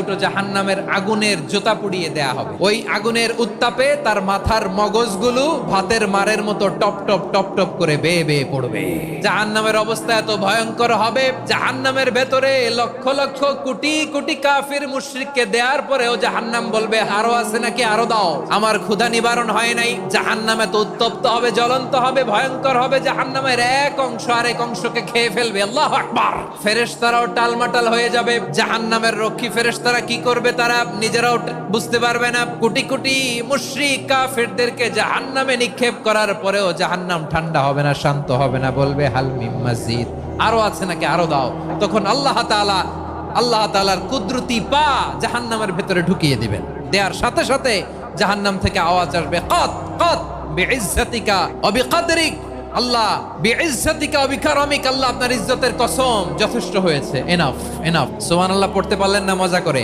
দুটো জাহান্নামের আগুনের জোতা পুড়িয়ে দেয়া হবে। ওই আগুনের উত্তাপে তার মাথার মগজগুলো ভাতের মারের মতো টপ টপ টপ টপ করে বেয়ে বেয়ে পড়বে। জাহান্নামের অবস্থা এত ভয়ঙ্কর হবে, জাহান্নামের ভেতরে লক্ষ লক্ষ কোটি কোটি কাফির মুশরিককে দেওয়ার পরেও জাহান্নাম বলবে, আরও আছে নাকি? আরও দাও। আমার ক্ষুধা নিবারণ হয় নাই। জাহান্নামে তো উত্তপ্ত হবে, জ্বলন্ত হবে, ভয়ঙ্কর হবে। জাহান্নামের এক অংশ আরেক অংশকে খেয়ে ফেলবে। আল্লাহ আকবার। ফেরেশতারাও টালমাটাল হয়ে যাবে। জাহান্নামের রক্ষী ফেরেশতারা কি করবে তারা নিজেরাও বুঝতে পারবে না। কোটি কোটি মুশরিক কাফেরদেরকে জাহান্নামে নিক্ষেপ করার পরেও জাহান্নাম ঠান্ডা হবে না, শান্ত হবে না, বলবে হালমিম মসজিদ আরও আছে নাকি? আরও দাও। তখন আল্লাহ তাআলা, আল্লাহ তাআলার কুদরতি পা জাহান্নামের ভেতরে ঢুকিয়ে দিবেন। দেওয়ার সাথে সাথে জাহান্নাম থেকে আওয়াজ আসবে, কত কত, বিইজ্জাতিকা ওয়া বিকদরিক আল্লাহ, বিইজ্জাতিকা ওয়া বিকারামিক আল্লাহ আপনার ইজ্জতের কসম যথেষ্ট হয়েছে। এনাফ এনাফ সুবহানাল্লাহ, পড়তে পারলেন না, মজা করে।